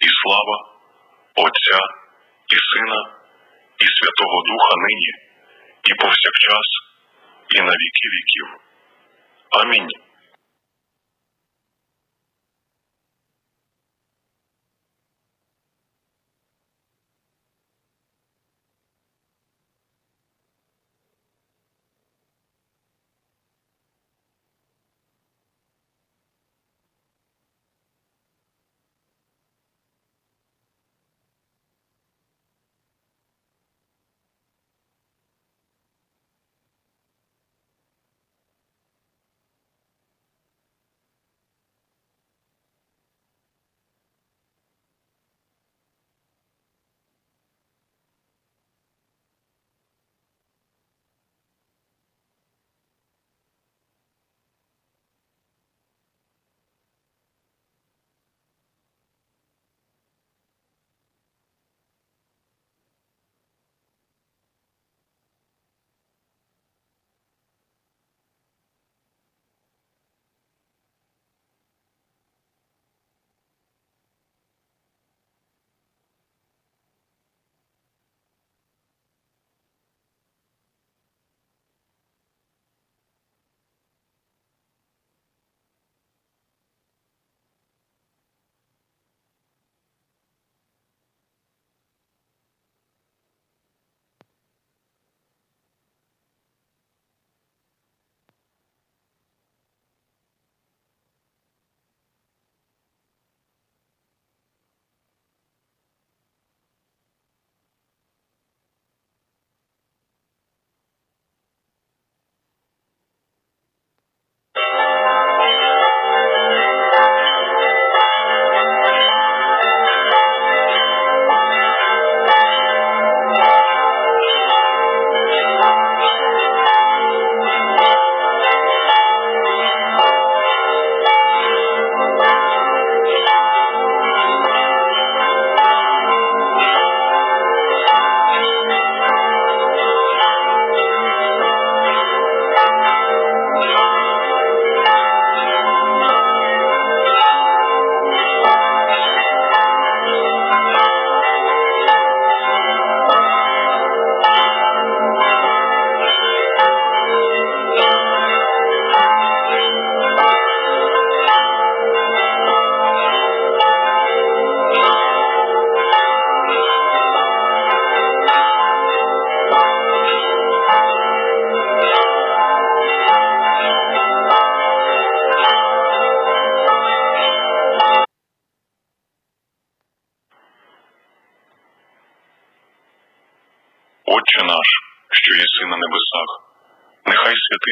і слава Отця і Сина, і Святого Духа нині, і повсякчас, і на віки віків. Амінь.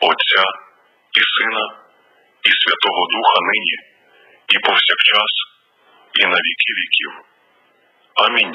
Отця, і Сина, і Святого Духа нині, і повсякчас, і на віки віків. Амінь.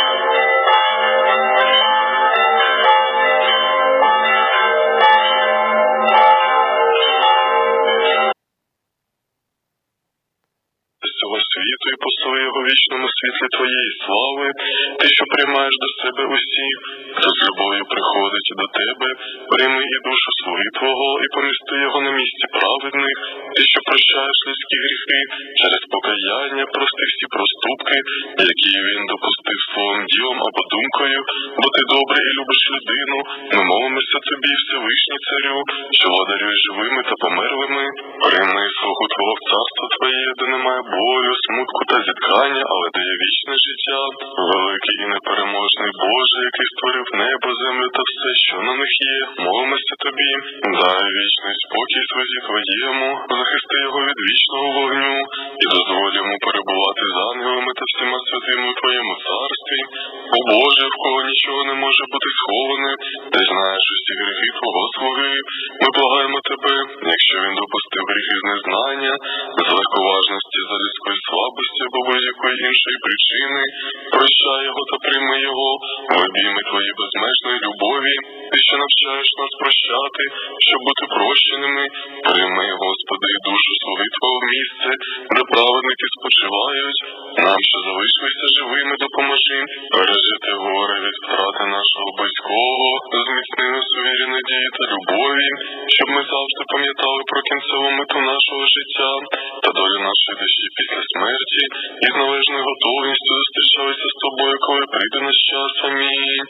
І постав його вічному світлі твоєї слави, ти, що приймаєш до себе усіх, хто з любов'ю приходить до тебе, прийми і душу слуги Твого, і помісти його на місці праведних, ти, що прощаєш людські гріхи через покаяння, прости всі проступки, які він допустив своїм ділом або думкою, бо ти добрий і любиш людину. Ми молимося тобі, Всевишній царю, що владарює живими та померлими. Прийми слугу Твого в царство Твоє, де немає болю, смутку та зіткання, але дає вічне життя. Великий і непереможний Боже, який створив небо, землю та все, що на них є. Молимося тобі, дай вічний спокій слузі Твоєму, захисти його від вічного вогню і дозволь йому перебувати з ангелами та всіма святими у Твоєму царстві. О Боже, в кого нічого не може бути сховане, ти знаєш усі гріхи Твого слуги. Ми благаємо тебе, якщо він допустив гріхи з незнання, з легковажності за людської слабості або будь-якої іншої причини, прощай його та прийми його. В обійми твої безмежної любові, ти що навчаєш нас прощати, щоб бути прощеними, прийми, Господи, душу слуги Твого місце, де праведники спочивають, нам, що залишилися живими, допоможи, пережити горе від втрати нашого близького, зміцни нас у вірі надії та любові, щоб ми завжди пам'ятали про кінцеву мету нашого життя. Та долю нашої душі після смерті і з належною готовністю зустрічалися з тобою, коли прийде наш час. Амінь.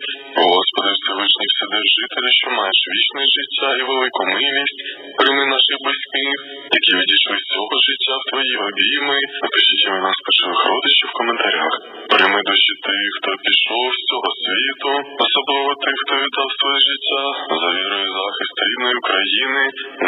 Господи, Всевишній Вседержителю, що маєш вічне життя і велику милість, прийми наших близьких, які відійшли з цього життя в твої обійми. Напишіть імена спочилих родичів в коментарях. Прийми душі тих, хто пішов з цього світу, особливо тих, хто віддав своє життя за віру і захист рідної України.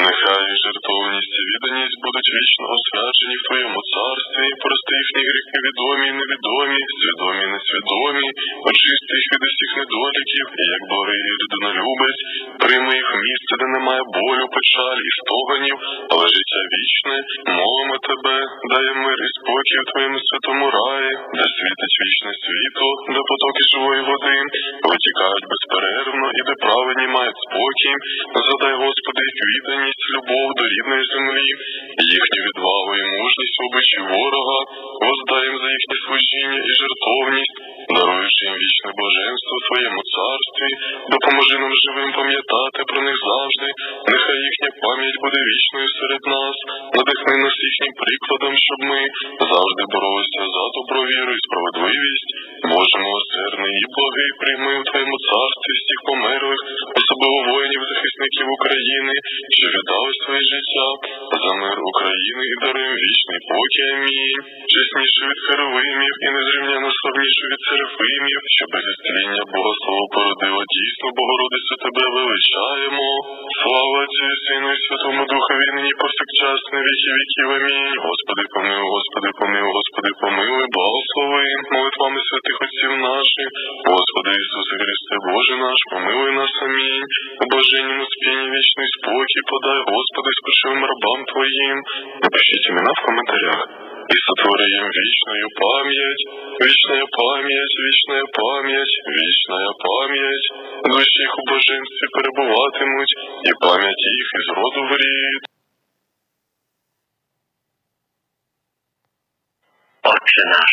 Нехай жертовність і відданість будуть вічно освячені в твоєму царстві. Прости їхні гріхи відомі і невідомі, свідомі і несвідомі, очисти їх від усіх недоліків, як благий і людинолюбець, прийми їх місце, де немає болю, печаль і стогонів, але життя вічне. Молимо тебе, дай мир і спокій у твоєму святому раї, де світить вічне світло, де потоки живої води, витікають безперервно, і де праведні мають спокій. Задай, Господи, їх відданість, любов до рідної землі, їхню відвагу і мужність в обличчі ворога, воздай їм за їхнє служіння і жертовність, даруючи їм вічне блаженство в Твоєму царстві, допоможи нам живим пам'ятати про них завжди, нехай їхня пам'ять буде вічною серед нас, надихни нас їхнім прикладом, щоб ми завжди боролися за добро віру і справедливість. Боже милосердний і благий, прийми у Твоєму царстві всіх померлих, особливо воїнів і захисників України, що віддали своє життя за мир України і даруй їм вічний покій. Амінь. Чесніше від херовимів і незрівняно славніше від серафимів, що без Бога слово породило дійсно, Богородицю тебе величаємо. Слава Отцю Сину і Святому Духові, нині повсякчас на віки віків. Амінь. Господи, помилуй, Господи, помилуй, Господи, помилуй, благослови молитвами святих отців наших. Господи Ісусе Христе, Боже наш, помилуй нас, амінь. У блаженньому спінні вічний спокій подай, Господи, спешивим рабам Твоїм. Напишіть імена в коментарях. І сотвори їм вічною пам'ять, вічная пам'ять, вічная пам'ять, вічная пам'ять. Душі їх у блаженстві перебуватимуть, і пам'ять їх із роду в рід. Отче наш,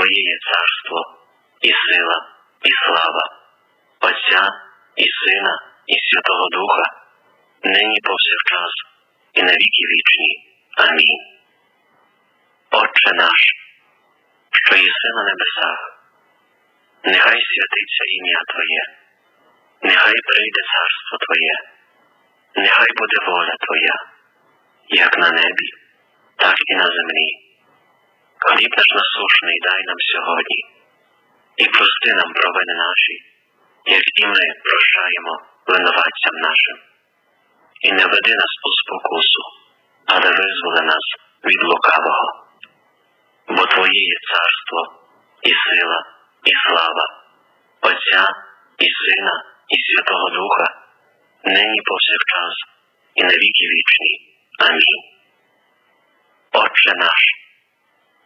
Твоє царство, і сила, і слава, Отця і Сина, і Святого Духа, нині повсякчас, і на віки вічні. Амінь. Отче наш, що єси на небесах, нехай святиться ім'я Твоє, нехай прийде царство Твоє, нехай буде воля Твоя, як на небі, так і на землі. Хліб наш насушний дай нам сьогодні, і прости нам провини наші, як і ми прощаємо винуватцям нашим. І не веди нас у спокусу, але визволи нас від лукавого. Бо Твоє є царство, і сила, і слава, Отця і Сина, і Святого Духа, нині повсякчас, і на віки вічні. Амінь. Отче наш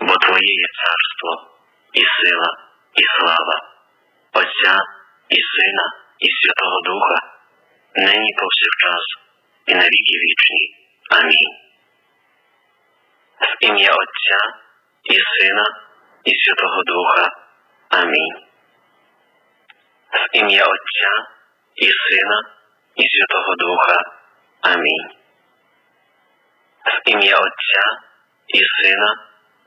бо Твоє є царство, і сила, і слава, Отця і Сина, і Святого Духа, нині повсякчас, і на віки вічні. Амінь. В ім'я Отця і Сина, і Святого Духа. Амінь. В ім'я Отця і Сина, і Святого Духа. Амінь. В ім'я Отця і Сина,